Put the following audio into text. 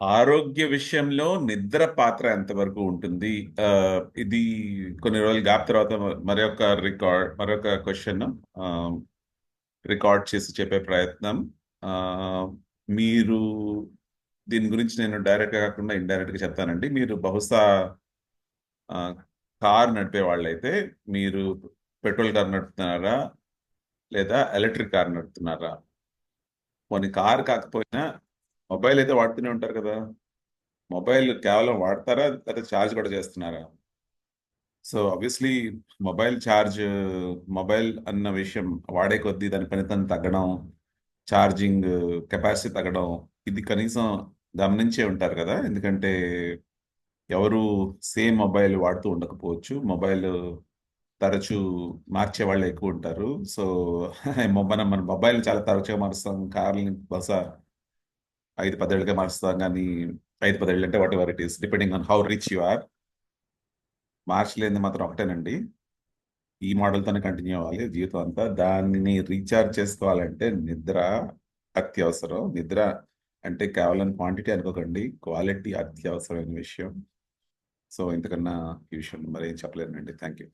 ఆరోగ్య విషయంలో నిద్ర పాత్ర ఎంతవరకు ఉంటుంది? ఇది కొన్ని రోజులు గ్యాప్ తర్వాత మరొక రికార్డ్ మరొక క్వశ్చన్ రికార్డ్ చేసి చెప్పే ప్రయత్నం. మీరు దీని గురించి నేను డైరెక్ట్గా కాకుండా ఇండైరెక్ట్గా చెప్తానండి. మీరు బహుశా కార్ నడిపే వాళ్ళైతే మీరు పెట్రోల్ కార్ నడుపుతున్నారా? లేదా ఎలక్ట్రిక్ కార్ నడుపుతున్నారా? కొన్ని కార్ కాకపోయినా మొబైల్ అయితే వాడుతూనే ఉంటారు కదా. మొబైల్ కేవలం వాడతారా? లేదా ఛార్జ్ కూడా చేస్తున్నారా? So obviously mobile charge mobile అన్న విషయం వాడే కొద్దీ దాని పనితనం తగ్గడం ఛార్జింగ్ కెపాసిటీ తగ్గడం ఇది కనీసం గమనించే ఉంటారు కదా. ఎందుకంటే ఎవరు సేమ్ మొబైల్ వాడుతూ ఉండకపోవచ్చు. మొబైల్ తరచూ మార్చే వాళ్ళు ఎక్కువ ఉంటారు. సో మన మన మొబైల్ చాలా తరచుగా మారుస్తాం. కార్లని బహుశా ఐదు పదేళ్ళకే మార్చుతాం కానీ ఐదు పదేళ్ళు అంటే whatever it is depending on how rich you are. మార్చలేనిది మాత్రం ఒకటేనండి. ఈ మోడల్తోనే కంటిన్యూ అవ్వాలి జీవితం అంతా. దాన్ని రీఛార్జ్ చేసుకోవాలంటే నిద్ర అత్యవసరం. నిద్ర అంటే కేవలం క్వాంటిటీ అనుకోకండి క్వాలిటీ అత్యవసరమైన విషయం. సో ఇంతకన్నా ఈ విషయం మరి ఏం చెప్పలేనండి. Thank you